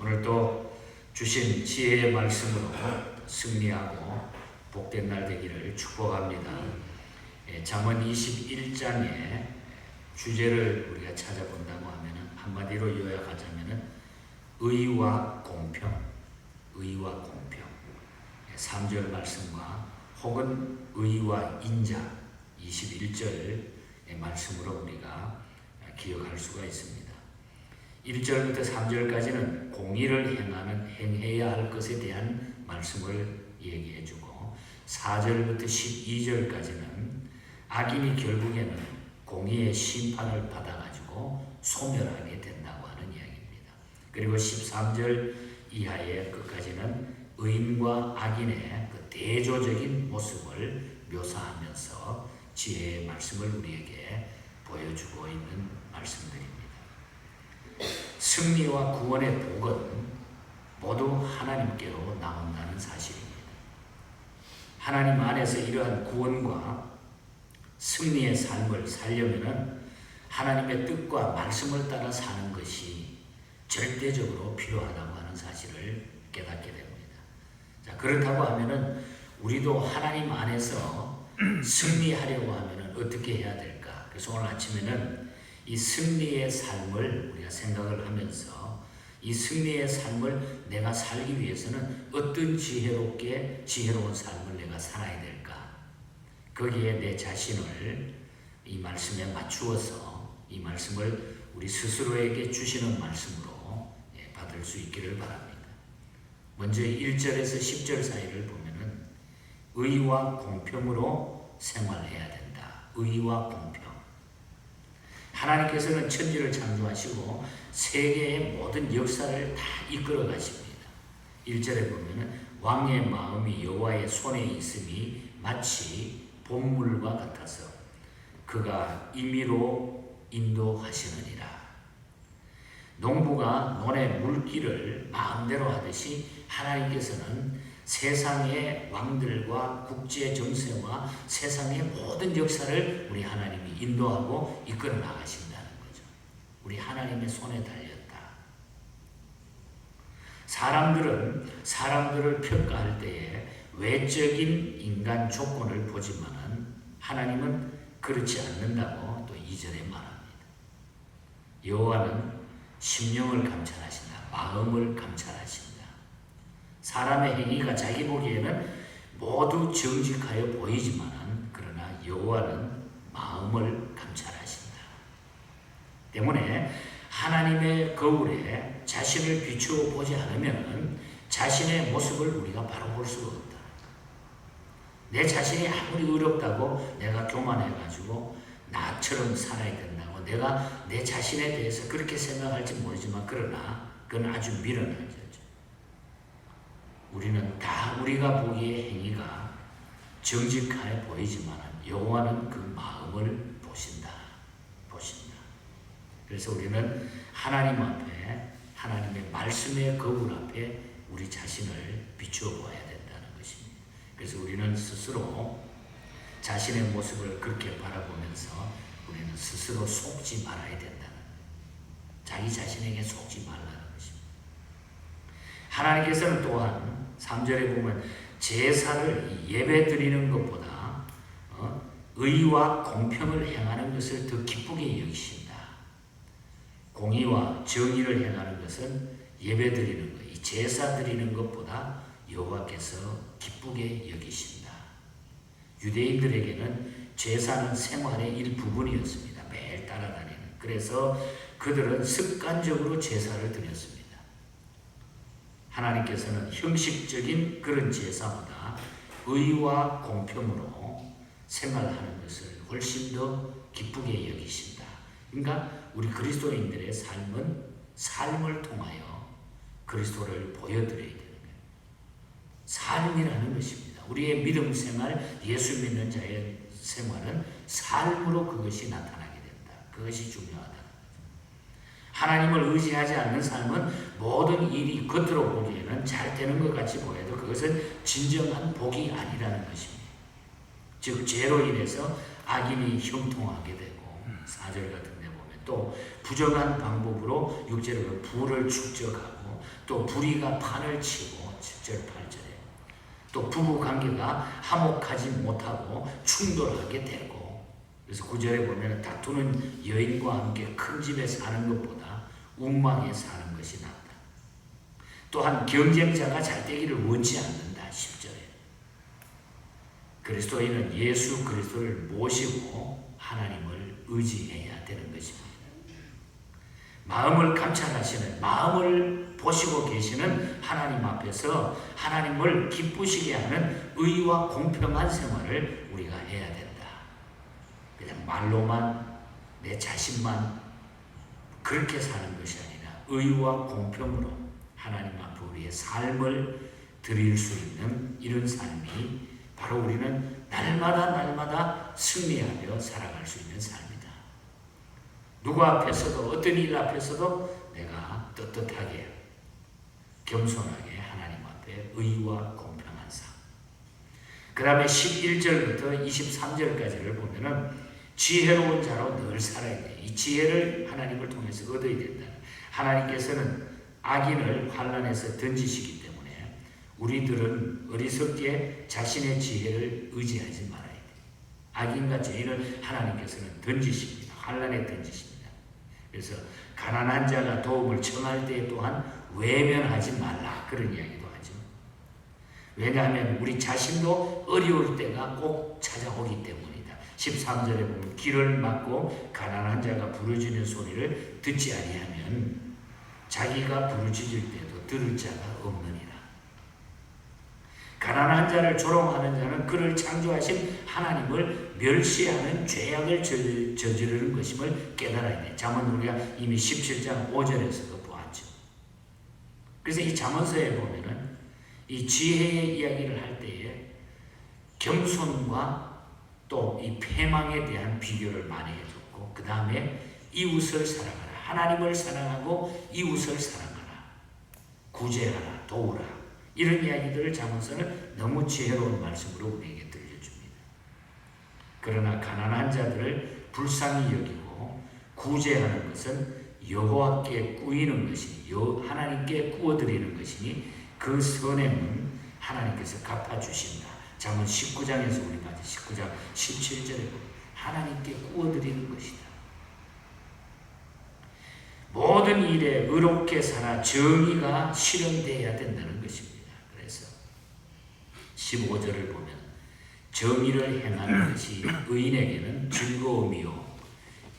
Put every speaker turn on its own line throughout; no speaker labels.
오늘도 주신 지혜의 말씀으로 승리하고 복된 날 되기를 축복합니다. 예, 잠언 21장의 주제를 우리가 찾아본다고 하면은 한마디로 요약하자면은 의와 공평, 의와 공평. 3절 말씀과 혹은 의와 인자 21절의 말씀으로 우리가 기억할 수가 있습니다. 1절부터 3절까지는 공의를 행하는 행해야 할 것에 대한 말씀을 얘기해 주고 4절부터 12절까지는 악인이 결국에는 공의의 심판을 받아가지고 소멸하게 된다고 하는 이야기입니다. 그리고 13절 이하의 끝까지는 의인과 악인의 그 대조적인 모습을 묘사하면서 지혜의 말씀을 우리에게 보여주고 있는 말씀들입니다. 승리와 구원의 복은 모두 하나님께로 나온다는 사실입니다. 하나님 안에서 이러한 구원과 승리의 삶을 살려면은 하나님의 뜻과 말씀을 따라 사는 것이 절대적으로 필요하다고 하는 사실을 깨닫게 됩니다. 자, 그렇다고 하면은 우리도 하나님 안에서 승리하려고 하면은 어떻게 해야 될까? 그래서 오늘 아침에는 이 승리의 삶을 우리가 생각을 하면서 이 승리의 삶을 내가 살기 위해서는 어떤 지혜롭게 지혜로운 삶을 내가 살아야 될까? 거기에 내 자신을 이 말씀에 맞추어서 이 말씀을 우리 스스로에게 주시는 말씀으로 예, 받을 수 있기를 바랍니다. 먼저 1절에서 10절 사이를 보면은 의와 공평으로 생활해야 된다. 의와 공평. 하나님께서는 천지를 창조하시고 세계의 모든 역사를 다 이끌어 가십니다. 1절에 보면은 왕의 마음이 여호와의 손에 있음이 마치 본물과 같아서 그가 임의로 인도하시느니라. 농부가 논의 물기를 마음대로 하듯이 하나님께서는 세상의 왕들과 국제 정세와 세상의 모든 역사를 우리 하나님이 인도하고 이끌어 나가신다는 거죠. 우리 하나님의 손에 달렸다. 사람들은 사람들을 평가할 때에 외적인 인간 조건을 보지만은 하나님은 그렇지 않는다고 또 2절에 말합니다. 여호와는 심령을 감찰하신다. 마음을 감찰하신다. 사람의 행위가 자기 보기에는 모두 정직하여 보이지만 그러나 여호와는 마음을 감찰하신다. 때문에 하나님의 거울에 자신을 비추어 보지 않으면 자신의 모습을 우리가 바로 볼 수가 없다. 내 자신이 아무리 어렵다고 내가 교만해가지고 나처럼 살아야 된다고 내가 내 자신에 대해서 그렇게 생각할지 모르지만 그러나 그건 아주 미련한 거죠. 우리는 다 우리가 보기에 행위가 정직하게 보이지만 여호와는 그 마음을 보신다. 보신다. 그래서 우리는 하나님 앞에 하나님의 말씀의 거울 앞에 우리 자신을 비추어 보아야 된다는 것입니다. 그래서 우리는 스스로 자신의 모습을 그렇게 바라보면서 우리는 스스로 속지 말아야 된다는 자기 자신에게 속지 말라는 것입니다. 하나님께서는 또한 3절에 보면 제사를 예배 드리는 것보다 어? 의와 공평을 행하는 것을 더 기쁘게 여기신다. 공의와 정의를 행하는 것은 예배 드리는 것, 이 제사 드리는 것보다 여호와께서 기쁘게 여기신다. 유대인들에게는 제사는 생활의 일부분이었습니다. 매일 따라다니는. 그래서 그들은 습관적으로 제사를 드렸습니다. 하나님께서는 형식적인 그런 제사보다 의와 공평으로 생활하는 것을 훨씬 더 기쁘게 여기신다. 그러니까 우리 그리스도인들의 삶은 삶을 통하여 그리스도를 보여드려야 되는 거예요. 삶이라는 것입니다. 우리의 믿음 생활, 예수 믿는 자의 생활은 삶으로 그것이 나타나게 된다. 그것이 중요하다. 하나님을 의지하지 않는 삶은 모든 일이 겉으로 보기에는 잘 되는 것 같이 보여도 그것은 진정한 복이 아니라는 것입니다. 즉 죄로 인해서 악인이 형통하게 되고 사절 같은 데 보면 또 부정한 방법으로 육체로 부를 축적하고 또 불의가 판을 치고 7절 8절에 또 부부 관계가 화목하지 못하고 충돌하게 되고 그래서 9절에 보면 다투는 여인과 함께 큰 집에 사는 것보다 웅망에 사는 것이 낫다. 또한 경쟁자가 잘 되기를 원치 않는다. 10절에 그리스도인은 예수 그리스도를 모시고 하나님을 의지해야 되는 것입니다. 마음을 감찰하시는 마음을 보시고 계시는 하나님 앞에서 하나님을 기쁘시게 하는 의와 공평한 생활을 우리가 해야 된다. 그냥 말로만 내 자신만 그렇게 사는 것이 아니라 의와 공평으로 하나님 앞에 우리의 삶을 드릴 수 있는 이런 삶이 바로 우리는 날마다 날마다 승리하며 살아갈 수 있는 삶이다. 누구 앞에서도 어떤 일 앞에서도 내가 떳떳하게 겸손하게 하나님 앞에 의와 공평한 삶. 그 다음에 11절부터 23절까지를 보면은 지혜로운 자로 늘 살아야 돼. 이 지혜를 하나님을 통해서 얻어야 된다. 하나님께서는 악인을 환란에서 던지시기 때문에 우리들은 어리석게 자신의 지혜를 의지하지 말아야 돼. 악인과 죄인을 하나님께서는 던지십니다. 환란에 던지십니다. 그래서 가난한 자가 도움을 청할 때 또한 외면하지 말라 그런 이야기도 하죠. 왜냐하면 우리 자신도 어려울 때가 꼭 찾아오기 때문이다. 13절에 보면 길을 막고 가난한 자가 부르짖는 소리를 듣지 아니하면 자기가 부르짖을 때도 들을 자가 없느니라. 가난한 자를 조롱하는 자는 그를 창조하신 하나님을 멸시하는 죄악을 저- 저지르는 것임을 깨달아야 돼. 잠언 우리가 이미 17장 5절에서도 보았죠. 그래서 이 잠언서에 보면은 이 지혜의 이야기를 할 때에 겸손과 또 이 패망에 대한 비교를 많이 해줬고 그 다음에 이웃을 사랑하라. 하나님을 사랑하고 이웃을 사랑하라. 구제하라. 도우라. 이런 이야기들을 잠언서는 너무 지혜로운 말씀으로 우리에게 들려줍니다. 그러나 가난한 자들을 불쌍히 여기고 구제하는 것은 여호와께 꾸이는 것이니 여 하나님께 꾸어드리는 것이니 그 선행은 하나님께서 갚아주신다. 잠언 19장에서 우리 봤죠. 19장 17절에 보면 하나님께 꾸어드리는 것이다. 모든 일에 의롭게 살아 정의가 실현되어야 된다는 것입니다. 그래서 15절을 보면 정의를 행하는 것이 의인에게는 즐거움이요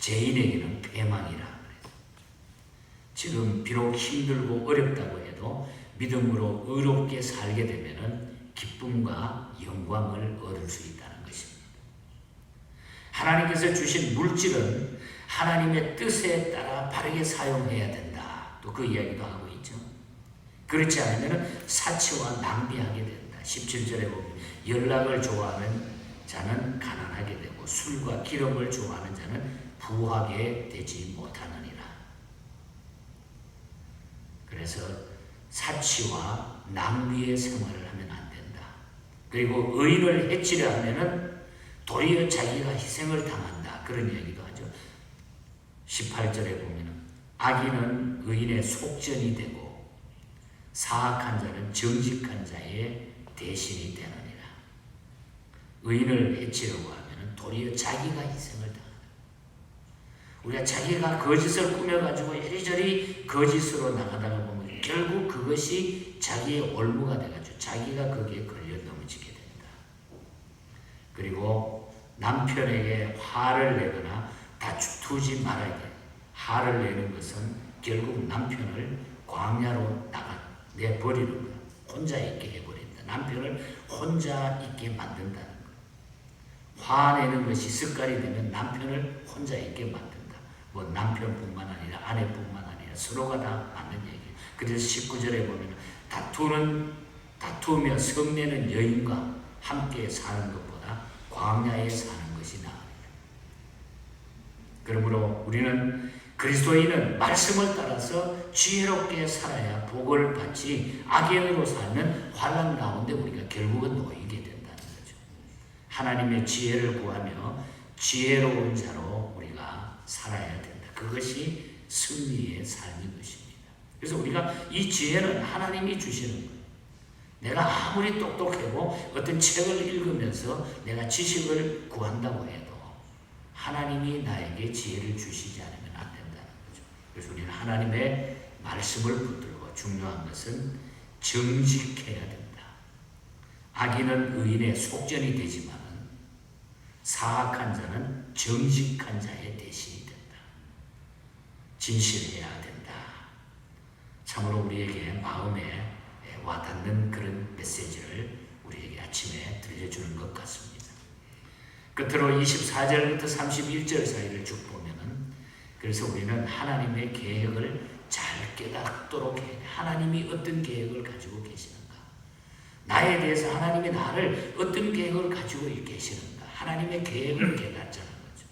죄인에게는 패망이라. 지금 비록 힘들고 어렵다고 해도 믿음으로 의롭게 살게 되면은 기쁨과 영광을 얻을 수 있다는 것입니다. 하나님께서 주신 물질은 하나님의 뜻에 따라 바르게 사용해야 된다. 또 그 이야기도 하고 있죠. 그렇지 않으면 사치와 낭비하게 된다. 17절에 보면 연락을 좋아하는 자는 가난하게 되고 술과 기름을 좋아하는 자는 부하게 되지 못하느니라. 그래서 사치와 낭비의 생활을 하면 안. 그리고 의인을 해치려 하면은 도리어 자기가 희생을 당한다. 그런 이야기도 하죠. 18절에 보면은 악인은 의인의 속전이 되고 사악한 자는 정직한 자의 대신이 되느니라. 의인을 해치려고 하면은 도리어 자기가 희생을 당한다. 우리가 자기가 거짓을 꾸며가지고 이리저리 거짓으로 나가다가 보면 결국 그것이 자기의 올무가 돼가지고 자기가 거기에 걸려 넘어지게 된다. 그리고 남편에게 화를 내거나 다투지 말아야 돼. 화를 내는 것은 결국 남편을 광야로 나가 내버리는 거야. 혼자 있게 해버린다. 남편을 혼자 있게 만든다는 거야. 화내는 것이 습관이 되면 남편을 혼자 있게 만든다. 뭐 남편뿐만 아니라 아내뿐만 아니라 서로가 다 맞는 얘기예요. 그래서 19절에 보면 다투는 다투며 성내는 여인과 함께 사는 것보다 광야에 사는 것이 나으리라. 그러므로 우리는 그리스도인은 말씀을 따라서 지혜롭게 살아야 복을 받지 악인으로 살면 환란 가운데 우리가 결국은 놓이게 된다는 거죠. 하나님의 지혜를 구하며 지혜로운 자로 우리가 살아야 된다. 그것이 승리의 삶인 것입니다. 그래서 우리가 이 지혜는 하나님이 주시는 거예요. 내가 아무리 똑똑하고 어떤 책을 읽으면서 내가 지식을 구한다고 해도 하나님이 나에게 지혜를 주시지 않으면 안 된다는 거죠. 그래서 우리는 하나님의 말씀을 붙들고 중요한 것은 정직해야 된다. 악인은 의인의 속전이 되지만 사악한 자는 정직한 자의 대신이 된다. 진실해야 된다. 참으로 우리에게 마음에 와닿는 그런 메시지를 우리에게 아침에 들려주는 것 같습니다. 끝으로 24절부터 31절 사이를 쭉 보면은 그래서 우리는 하나님의 계획을 잘 깨닫도록 해. 하나님이 어떤 계획을 가지고 계시는가? 나에 대해서 하나님이 나를 어떤 계획을 가지고 계시는가? 하나님의 계획을 깨닫자는 거죠.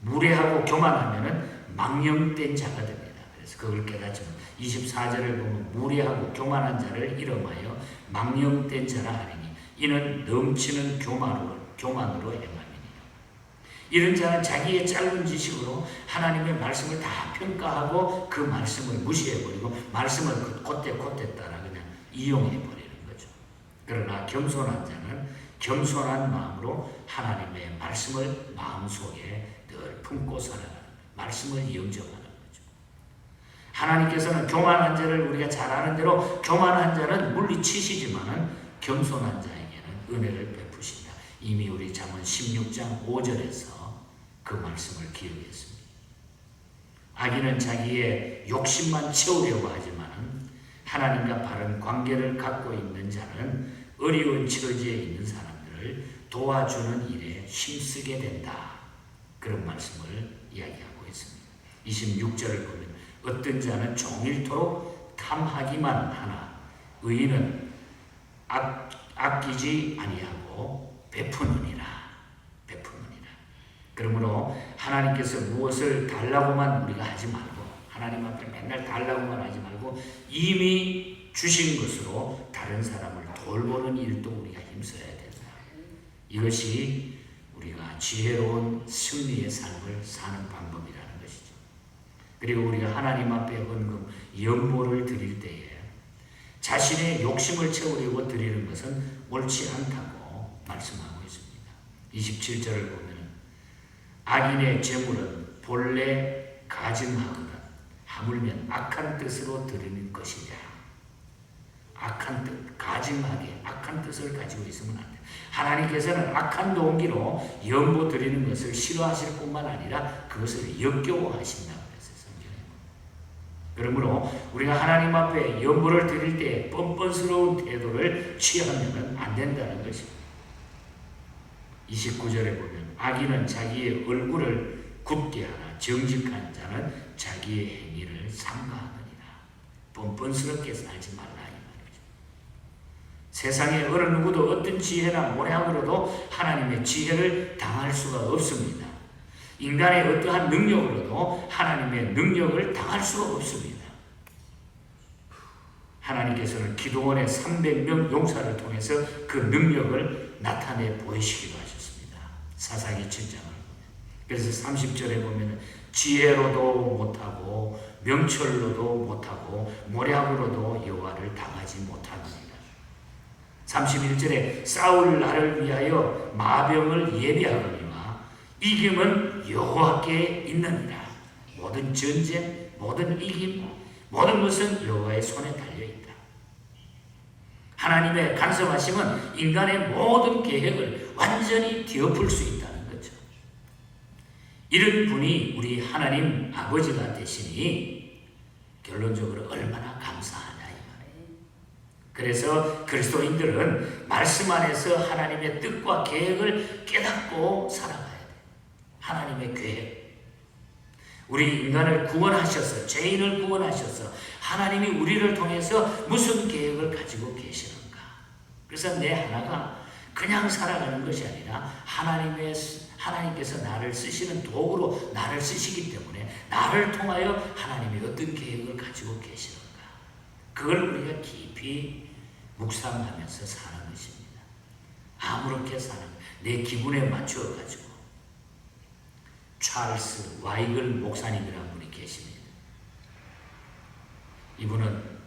무례하고 교만하면은 망령된 자가 됩니다. 그래서 그걸 깨닫지만 24절을 보면 무례하고 교만한 자를 이름하여 망령된 자라 하리니 이는 넘치는 교만으로 교만으로 행함이니라. 이런 자는 자기의 짧은 지식으로 하나님의 말씀을 다 평가하고 그 말씀을 무시해 버리고 말씀을 곧대 곧대 따라 그냥 이용해 버리는 거죠. 그러나 겸손한 자는 겸손한 마음으로 하나님의 말씀을 마음속에 늘 품고 살아가는 말씀을 영접하는. 하나님께서는 교만한 자를 우리가 잘 아는 대로 교만한 자는 물리치시지만은 겸손한 자에게는 은혜를 베푸신다. 이미 우리 잠언 16장 5절에서 그 말씀을 기억했습니다. 악인은 자기의 욕심만 채우려고 하지만은 하나님과 바른 관계를 갖고 있는 자는 어려운 처지에 있는 사람들을 도와주는 일에 힘쓰게 된다. 그런 말씀을 이야기하고 있습니다. 26절을 보면 어떤 자는 종일토록 탐하기만 하나 의인은 악, 아끼지 아니하고 베푸느니라. 베푸느니라. 그러므로 하나님께서 무엇을 달라고만 우리가 하지 말고 하나님 앞에 맨날 달라고만 하지 말고 이미 주신 것으로 다른 사람을 돌보는 일도 우리가 힘써야 된다. 이것이 우리가 지혜로운 승리의 삶을 사는 것이죠. 그리고 우리가 하나님 앞에 헌금 연모를 드릴 때에 자신의 욕심을 채우려고 드리는 것은 옳지 않다고 말씀하고 있습니다. 27절을 보면 악인의 재물은 본래 가증하거든 하물면 악한 뜻으로 드리는 것이냐 악한 뜻, 가증하게 악한 뜻을 가지고 있으면 안 돼. 하나님께서는 악한 동기로 연보 드리는 것을 싫어하실 뿐만 아니라 그것을 성경에. 그러므로 우리가 하나님 앞에 연보를 드릴 때 뻔뻔스러운 태도를 취하면 안 된다는 것입니다. 29절에 보면 악인은 자기의 얼굴을 굳게 하나 정직한 자는 자기의 행위를 삼가하느니라. 뻔뻔스럽게 살지 말라. 세상에 어느 누구도 어떤 지혜나 모략으로도 하나님의 지혜를 당할 수가 없습니다. 인간의 어떠한 능력으로도 하나님의 능력을 당할 수가 없습니다. 하나님께서는 기도원의 300명 용사를 통해서 그 능력을 나타내 보이시기도 하셨습니다. 사사기 7장을 그래서 30절에 보면 지혜로도 못하고 명철로도 못하고 모략으로도 여호와를 당하지 못하느니라. 31절에 싸울 나를 위하여 마병을 예비하거니와 이김은 여호와께 있느니라. 모든 전쟁, 모든 이김, 모든 것은 여호와의 손에 달려 있다. 하나님의 간섭하심은 인간의 모든 계획을 완전히 뒤엎을 수 있다는 거죠. 이런 분이 우리 하나님 아버지가 되시니 결론적으로 얼마나 감사하냐 이 말이에요. 그래서 그리스도인들은 말씀 안에서 하나님의 뜻과 계획을 깨닫고 살아가야 돼. 하나님의 계획. 우리 인간을 구원하셔서 죄인을 구원하셔서 하나님이 우리를 통해서 무슨 계획을 가지고 계시는가? 그래서 내 하나가 그냥 살아가는 것이 아니라 하나님의 하나님께서 나를 쓰시는 도구로 나를 쓰시기 때문에 나를 통하여 하나님이 어떤 계획을 가지고 계시는가? 그걸 우리가 깊이 묵상하면서 사는 것입니다. 아무렇게 사는 내 기분에 맞추어 가지고 찰스 와이글 목사님이라는 분이 계십니다. 이분은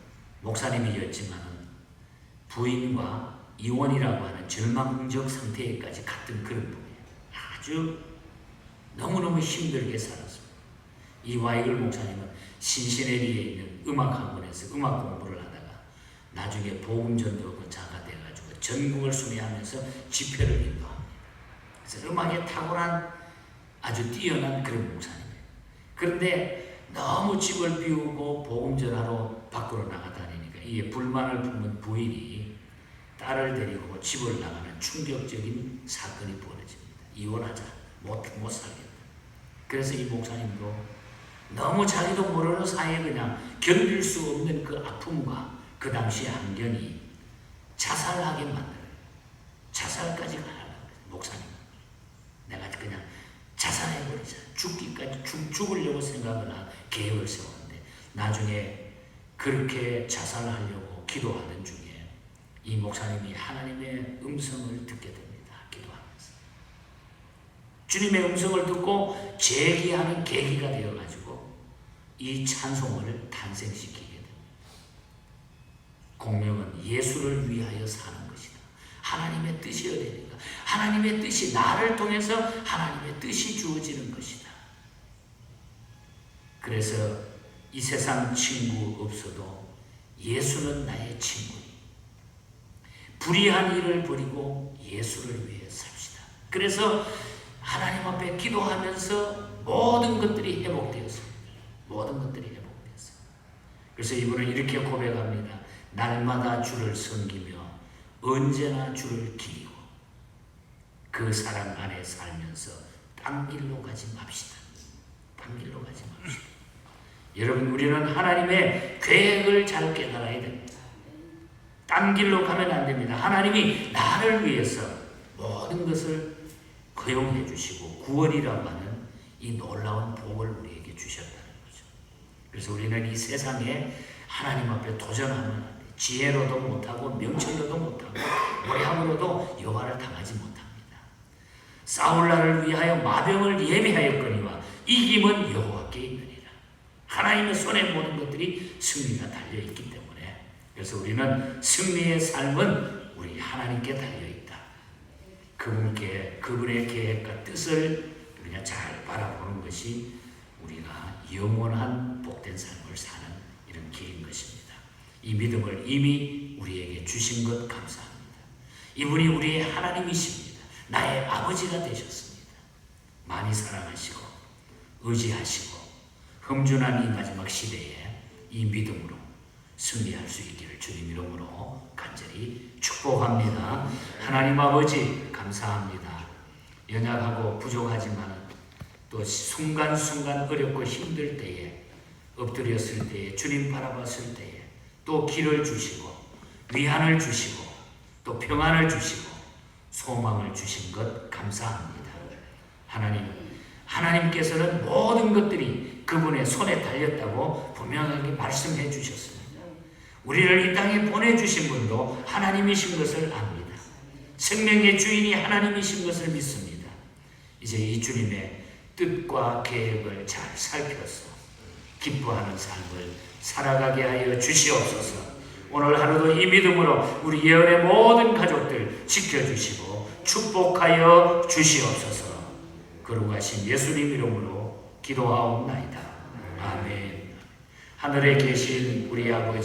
목사님이었지만 부인과 이혼이라고 하는 절망적 상태에까지 갔던 그런 분이에요. 아주 너무너무 힘들게 살았습니다. 이 와이글 목사님은 신시내리에 있는 음악학원에서 음악 공부를 하다가 나중에 복음전도자가 돼가지고 전국을 순회하면서 집회를 인도합니다. 그래서 음악에 탁월한 아주 뛰어난 그런 목사님이에요. 그런데 너무 집을 비우고 복음 전하러 밖으로 나가다니니까 이에 불만을 품은 부인이 딸을 데리고 집을 나가는 충격적인 사건이 벌어집니다. 이혼하자. 못, 못 살겠다. 그래서 이 목사님도 너무 자기도 모르는 사이에 그냥 견딜 수 없는 그 아픔과 그 당시의 환경이 자살하게 만들어요. 자살까지 가려고 목사님. 내가 그냥 자살해버리자. 죽기까지 죽, 죽으려고 생각을 한 계획을 세웠는데 나중에 그렇게 자살하려고 기도하던 중에 이 목사님이 하나님의 음성을 듣게 됩니다. 기도하면서. 주님의 음성을 듣고 재기하는 계기가 되어가지고 이 찬송을 탄생시키게 됩니다. 공명은 예수를 위하여 사는 것이다. 하나님의 뜻이어야 되니까. 하나님의 뜻이 나를 통해서 하나님의 뜻이 주어지는 것이다. 그래서 이 세상 친구 없어도 예수는 나의 친구니. 불의한 일을 버리고 예수를 위해 삽시다. 그래서 하나님 앞에 기도하면서 모든 것들이 회복되었습니다. 모든 것들이 회복되었어요. 그래서 이분은 이렇게 고백합니다. 날마다 주를 섬기며 언제나 주를 기리고 그 사랑 안에 살면서 딴 길로 가지 맙시다. 딴 길로 가지 맙시다. 여러분 우리는 하나님의 계획을 잘 깨달아야 됩니다. 딴 길로 가면 안 됩니다. 하나님이 나를 위해서 모든 것을 허용해 주시고 구원이라고 하는 이 놀라운 복을 우리에게 주셨다는 거죠. 그래서 우리는 이 세상에 하나님 앞에 도전하면. 지혜로도 못하고 명철로도 못하고 모양으로도 여호와를 당하지 못합니다. 날을 위하여 마병을 예비하였거니와 이김은 여호와께 있느니라. 하나님의 손에 모든 것들이 승리가 달려 있기 때문에 그래서 우리는 승리의 삶은 우리 하나님께 달려 있다. 그분께 그분의 계획과 뜻을 우리가 잘 바라보는 것이 우리가 영원한 복된 삶을 사는 이런 길인 것입니다. 이 믿음을 이미 우리에게 주신 것 감사합니다. 이분이 우리의 하나님이십니다. 나의 아버지가 되셨습니다. 많이 사랑하시고 의지하시고 험준한 이 마지막 시대에 이 믿음으로 승리할 수 있기를 주님 이름으로 간절히 축복합니다. 하나님 아버지 감사합니다. 연약하고 부족하지만 또 순간순간 어렵고 힘들 때에 엎드렸을 때에 주님 바라봤을 때에 또 길을 주시고 위안을 주시고 또 평안을 주시고 소망을 주신 것 감사합니다. 하나님, 하나님께서는 모든 것들이 그분의 손에 달렸다고 분명하게 말씀해 주셨습니다. 우리를 이 땅에 보내주신 분도 하나님이신 것을 압니다. 생명의 주인이 하나님이신 것을 믿습니다. 이제 이 주님의 뜻과 계획을 잘 살펴서 기뻐하는 삶을 살아가게 하여 주시옵소서. 오늘 하루도 이 믿음으로 우리 예언의 모든 가족들 지켜주시고 축복하여 주시옵소서. 거룩하신 예수님 이름으로 기도하옵나이다. 아멘. 하늘에 계신 우리 아버지